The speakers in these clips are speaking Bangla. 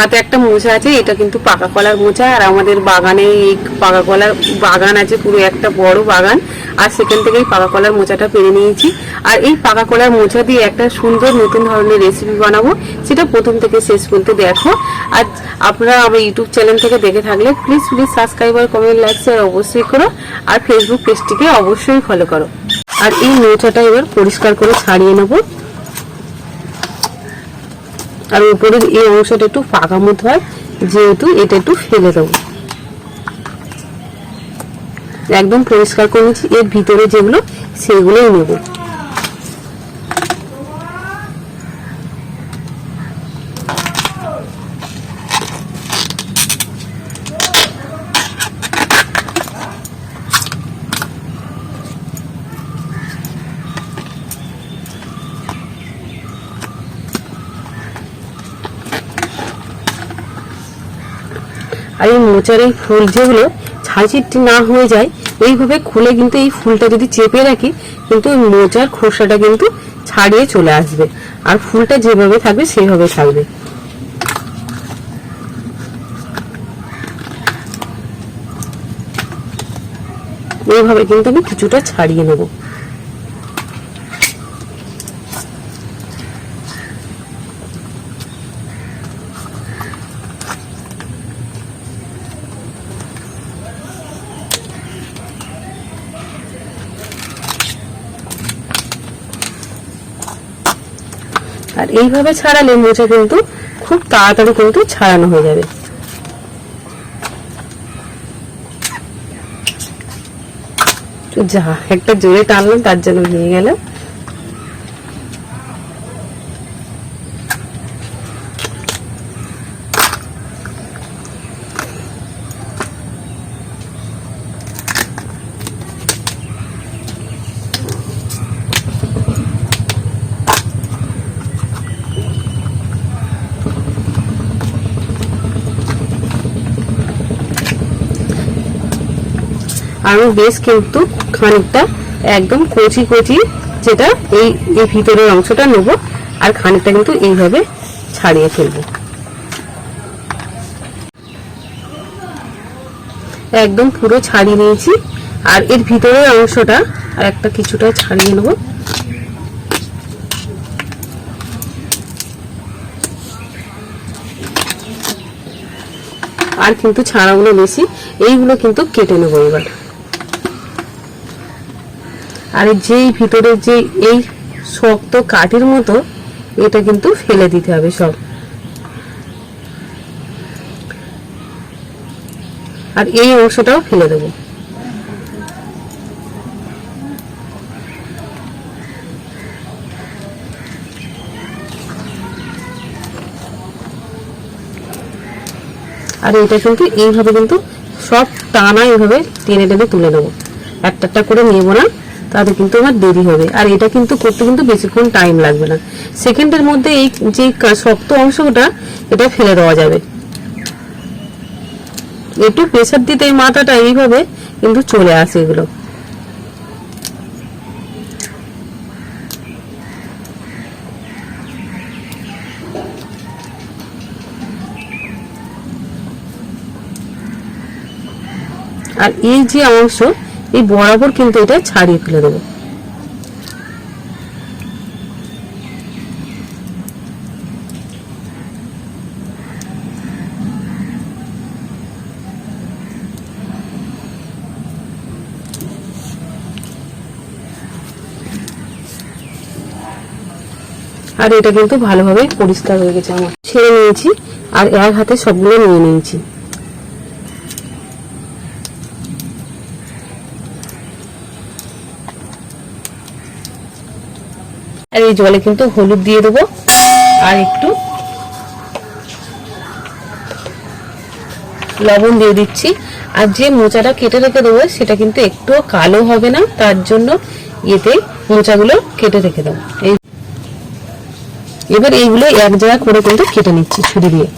হাতে একটা মোচা আছে, এটা কিন্তু পাকা কলার মোচা আর আমাদের বাগানে এই পাকা কলার বাগান আছে, পুরো একটা বড় বাগান, আর সেখান থেকেই পাকা কলার মোচাটা পেরে নিয়েছি। আর এই পাকা কলার মোচা দিয়ে একটা সুন্দর নতুন ধরনের রেসিপি বানাবো, সেটা প্রথম থেকে শেষ পর্যন্ত দেখো। আর আপনারা আমার ইউটিউব চ্যানেল থেকে দেখে থাকলে প্লিজ প্লিজ সাবস্ক্রাইব আর কমেন্ট লাইক শেয়ার অবশ্যই করো, আর ফেসবুক পেজটিকে অবশ্যই ফলো করো। আর এই মোচাটা এবার পরিষ্কার করে ছাড়িয়ে নেব। আর উপরের এই অংশটা একটু ফাঁকা মতো হয়, যেহেতু এটা একটু ফেলে দেবো। একদম পরিষ্কার করে নিচ্ছি, এর ভিতরে যেগুলো, সেগুলোই নেব। আর এই মোচার এই ফুল যেগুলো ছাড়চিটটি না হয়ে যায়, এইভাবে খুলে কিন্তু এই ফুলটা যদি চেপে রাখি, কিন্তু ওই মোচার খোসাটা কিন্তু ছাড়িয়ে চলে আসবে। আর ফুলটা যেভাবে থাকবে, সেভাবে থাকবে। এইভাবে কিন্তু আমি কিছুটা ছাড়িয়ে নেব। এইভাবে ছাড়ালে মোচা কিন্তু খুব তাড়াতাড়ি কিন্তু ছাড়ানো হয়ে যাবে। যা, একটা জোরে টানলাম, তার জন্য ভেঙে গেল আমি বেশ কিন্তু খানিকটা একদম কচি কচি যেটা এই এই ভিতরের অংশটা নেব আর খানিকটা কিন্তু এইভাবে ছাড়িয়ে ফেলব। একদম পুরো ছাড়িয়ে নিয়েছি আর এর ভিতরের অংশটা আর একটা কিছুটা ছাড়িয়ে নেব। আর কিন্তু ছাড়াগুলো বেশি, এইগুলো কিন্তু কেটে নেব এবার। আর যেই ভিতরে যে এই শক্ত কাঠের মতো, এটা কিন্তু ফেলে দিতে হবে সব। আর এই অংশটাও ফেলে দেবো। আর এটা কিন্তু এইভাবে কিন্তু সব টানা এইভাবে টেনে টেনে তুলে নেব। একটা একটা করে নেব না তাতে কিন্তু আমার দেরি হবে। আর এটা কিন্তু করতে কিন্তু বেশিক্ষণ টাইম লাগবে না। সেকেন্ডের মধ্যে এই যে শক্ত অংশটা, এটা ফেলে দেওয়া যাবে। একটু প্রেসার দিতে এই মাথাটা এইভাবে কিন্তু চলে আসে এগুলো। আর এই যে অংশ এই বরাবর কিন্তু এটা ছাড়িয়ে ফেলে দেবো। আর এটা কিন্তু ভালোভাবে পরিষ্কার হয়ে গেছে। আমার ছেড়ে নিয়েছি আর এক হাতে সবগুলো নিয়ে নিয়েছি। আর এই জলে কিন্তু হলুদ দিয়ে দেবো। আর একটু লবণ দিয়ে দিচ্ছি। আর যে মোচাটা কেটে রেখে দেবো, সেটা কিন্তু একটু কালো হবে না, তার জন্য এতে মোচাগুলো কেটে রেখে দেবো। এবার এইগুলো এক জায়গা করে কিন্তু কেটে নিচ্ছি ছুরি দিয়ে।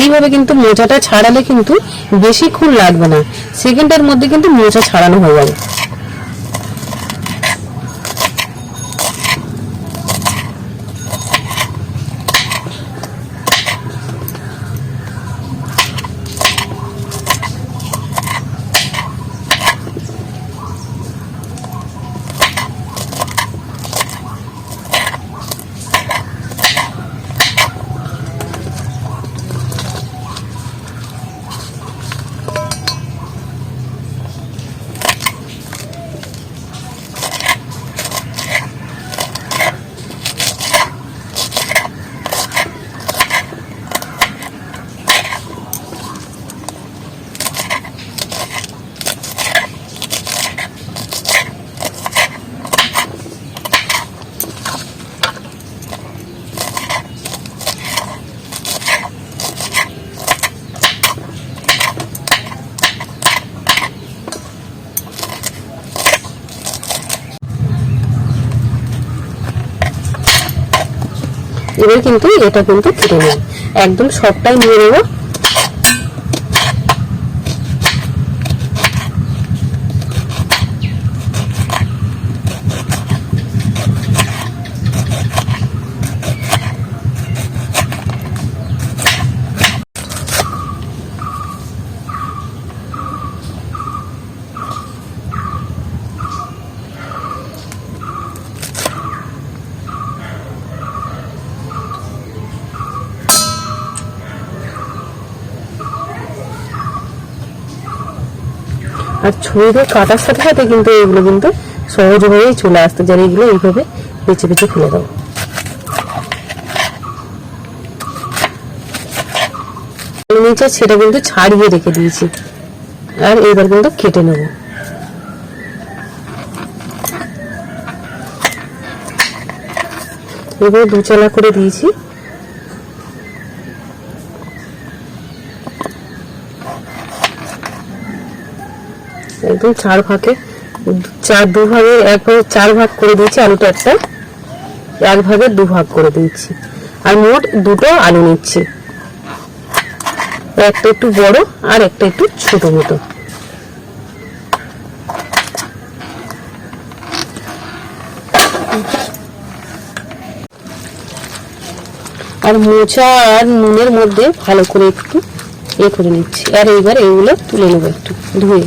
এইভাবে কিন্তু মোচাটা ছাড়ালে কিন্তু বেশিক্ষণ লাগবে না। সেকেন্ডের মধ্যে কিন্তু মোচা ছাড়ানো হয়ে যাবে। এবার কিন্তু এটা কিন্তু কেটে নেব একদম সবটাই নিয়ে নেব। আর ছুরিতে কাটার সাথে সাথে কিন্তু এগুলো কিন্তু সহজ হয়েই চলে আসতে যারা এগুলো এইভাবে বেছে বেছে খুলে দাও নিচে সেটা কিন্তু ছাড়িয়ে রেখে দিয়েছি। আর এবার কিন্তু কেটে নেব। এবার দুচালা করে দিয়েছি। একদম চার ভাগে, চার দু ভাগে এক চার ভাগ করে দিয়েছি আলুটা একটা, এক ভাগে দু ভাগ করে দিচ্ছি আর মোট দুটো আলু নিচ্ছি। একটা একটু বড় আর একটা একটু ছোট মতো। আর মোচা আর নুনের মধ্যে ভালো করে একটু এ করে নিচ্ছি। আর এইবার এইগুলো তুলে নেব একটু ধুয়ে।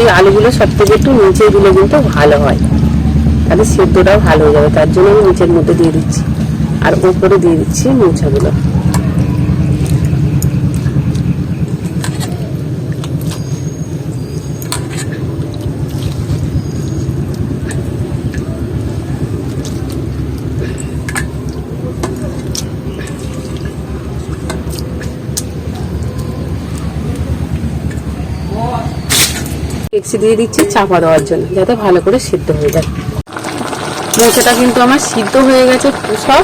এই আলুগুলো সব থেকে একটু নিচে দিলে কিন্তু ভালো হয়। তাহলে সেদ্ধটাও ভালো হয়ে যাবে। তার জন্য আমি নিচের মধ্যে দিয়ে দিচ্ছি। আর ওপরে দিয়ে দিচ্ছি মোচাগুলো। ডেক্সি দিয়ে দিচ্ছি, চাপা দেওয়ার জন্য, যাতে ভালো করে সিদ্ধ হয়ে যায়। মোচাটা কিন্তু আমার সিদ্ধ হয়ে গেছে সব,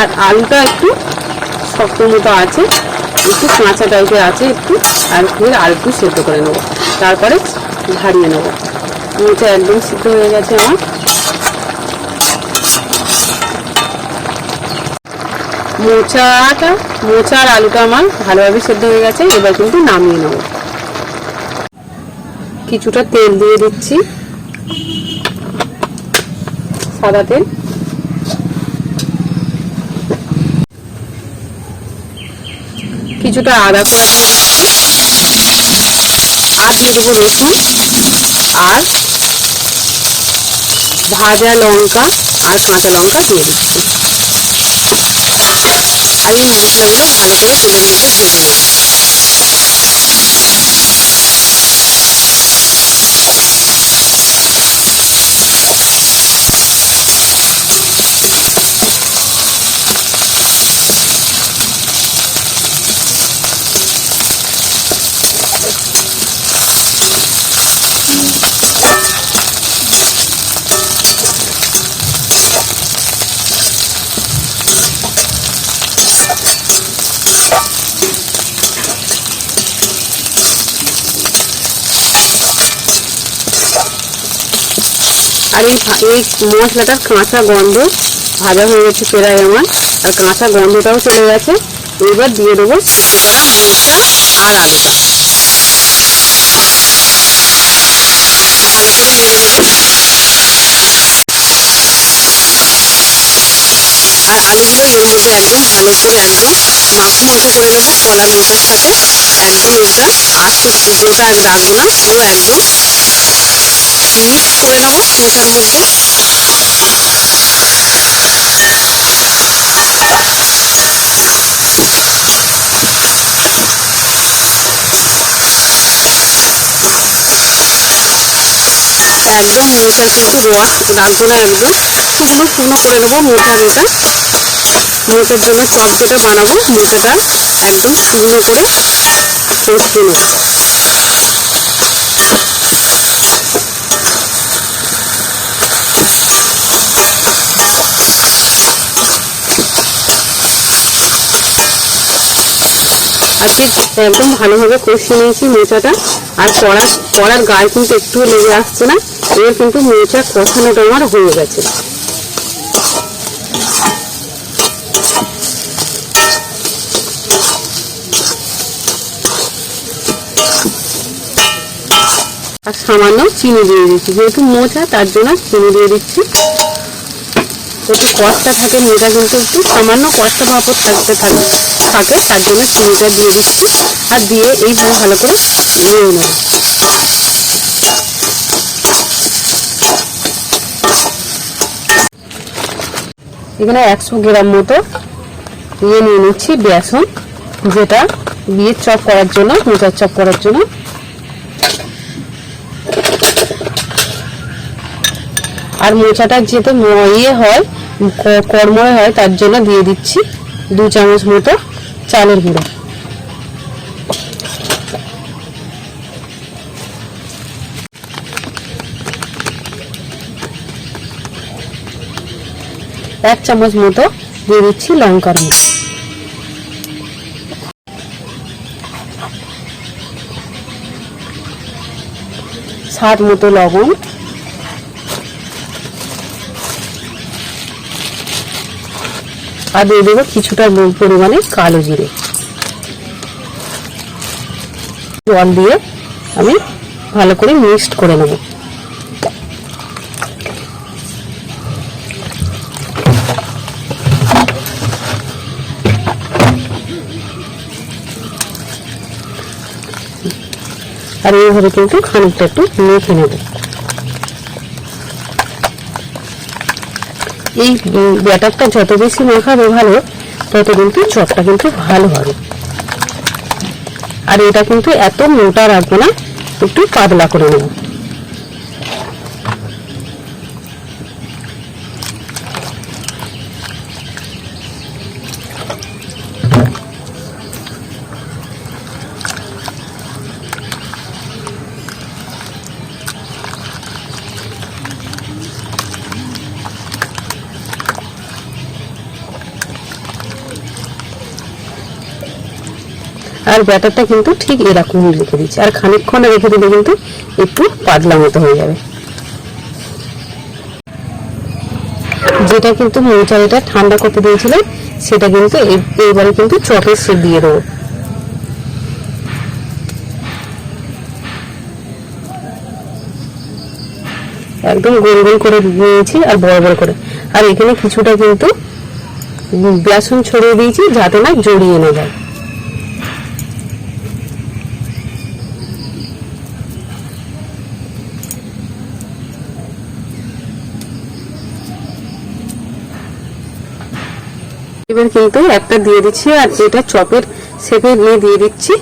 আর আলুটা একটু শক্ত মতো আছে, একটু কাঁচা টাইপের আছে একটু, আর ফের আর একটু সেদ্ধ করে নেব। তারপরে ঝাড়িয়ে নেব। মোচা একদম সিদ্ধ হয়ে গেছে আমার। মোচাটা মোচা আর আলুটা আমার ভালোভাবে সেদ্ধ হয়ে গেছে, এবার কিন্তু নামিয়ে নেব। কিছুটা তেল দিয়ে দিচ্ছি। সাদা তেল। কিছুটা আদা আর দিয়ে দেবো রসুন আর ভাজা লঙ্কা আর কাঁচা লঙ্কা দিয়ে দিচ্ছি। এই মশলাগুলো ভালো করে তেলের মধ্যে ভেজে নেব আর এই এই মশলাটার কাঁচা গন্ধ ভাজা হয়ে গেছে প্রায় আমার আর কাঁচা গন্ধটাও চলে গেছে। এবার দিয়ে দেবো মোচা আর আলুটা ভালো করে নেড়ে নেব আর আলুগুলো এর মধ্যে একদম ভালো করে একদম মাখো মাখো করে নেব কলার মোচার সাথে একদম এটা আস্ত এক রাখব না। পুরো একদম মিক্স করে নেব মোচার মধ্যে একদম মোচার কিন্তু রস রাখব না একদম শুকনো শুকনো করে নেব মোচা যেটা মোচার জন্য চপ যেটা বানাবো মোচাটা একদম শুকনো করে কষিয়ে নেব আজকে একদম ভালোভাবে কষিয়ে নিয়েছি মোচাটা। আর কড়ার কড়ার গায়ে কিন্তু একটু লেগে আসছে না। এবার কিন্তু মোচা কষানোটা আমার হয়ে গেছে। আর সামান্য চিনি দিয়ে দিচ্ছি। যেহেতু মোচা, তার জন্য চিনি দিয়ে দিচ্ছি। একটু কষটা থাকে মোচা কিন্তু একটু সামান্য কষটা ভাপর থাকতে থাকে থাকে, তার জন্য চিনিটা দিয়ে দিচ্ছি আর দিয়ে এইভাবে ভালো করে ধুয়ে নেব। এখানে একশো গ্রাম মতো দিয়ে নিয়ে নিচ্ছি বেসন, যেটা বিয়ের চপ করার জন্য, মোচার চপ করার জন্য। আর মোচাটা যেহেতু ইয়ে হয় ক- কড়মড়ে হয়, তার জন্য দিয়ে দিচ্ছি দু চামচ মতো চালের গুঁড়ো। এক চামচ মতো দিয়ে দিচ্ছি লঙ্কার গুঁড়ো। স্বাদ মতো লবণ। আর দিয়ে দেবো কিছুটা পরিমাণে কালো জিরে। জল দিয়ে আমি ভালো করে মিক্সড করে নেব। আর এইভাবে কিন্তু খানিকটা একটু মেখে নেব। এই ব্যাটারটা যত বেশি মাখাবে ভালো, তত কিন্তু চপটা কিন্তু ভালো হবে। আর এটা কিন্তু এত মোটা রাখব না, একটু পাতলা করে নেব। আর ব্যাটারটা কিন্তু ঠিক এরকম রেখে দিচ্ছি। আর খানিকক্ষণ রেখে দিলে কিন্তু একটু পাতলা মতো হয়ে যাবে। যেটা কিন্তু মৌচারিটা ঠান্ডা করতে দিয়েছিলাম সেটা কিন্তু এইবারে কিন্তু চপের সেট দিয়ে দেবো। একদম গোল গোল করে নিয়েছি আর বড় বড় করে। আর এখানে কিছুটা কিন্তু বেসন ছড়িয়ে দিয়েছি যাতে না জড়িয়ে না যায়। এবার কিন্তু একটা দিয়ে দিচ্ছি আর যেটা চপের শেপে নিয়ে দিয়ে দিচ্ছি।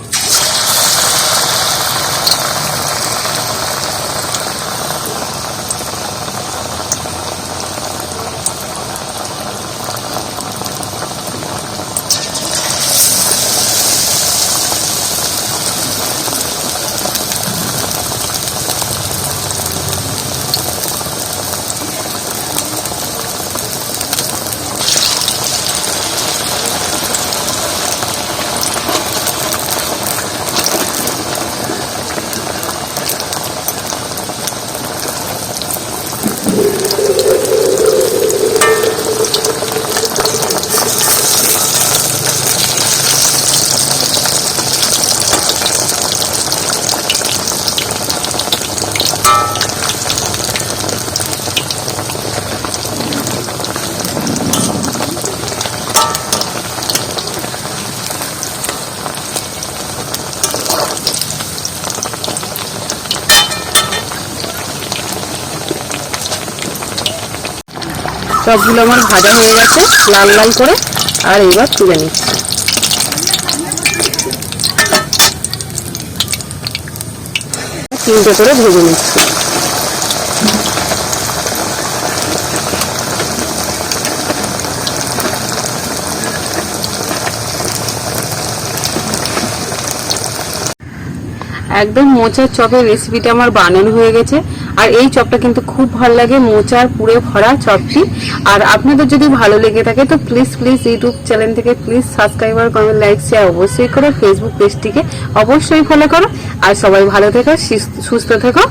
সবগুলো আমার ভাজা হয়ে গেছে, লাল লাল করে, আর এইবার তুলে নিচ্ছি। তিনটে করে ভেজে নিচ্ছি। একদম মোচার চপের রেসিপিটা আমার বানানো হয়ে গেছে। আর এই চপটা কিন্তু খুব ভালো লাগে, মোচার পুরে ভরা চপটি। আর আপনাদের যদি ভালো লেগে থাকে, তো প্লিজ প্লিজ ইউটিউব চ্যানেল থেকে please subscriber comment like share অবশ্যই করো। ফেসবুক পেজটিকে অবশ্যই ফলো করো। আর সবাই ভালো থেকো সুস্থ থেকো।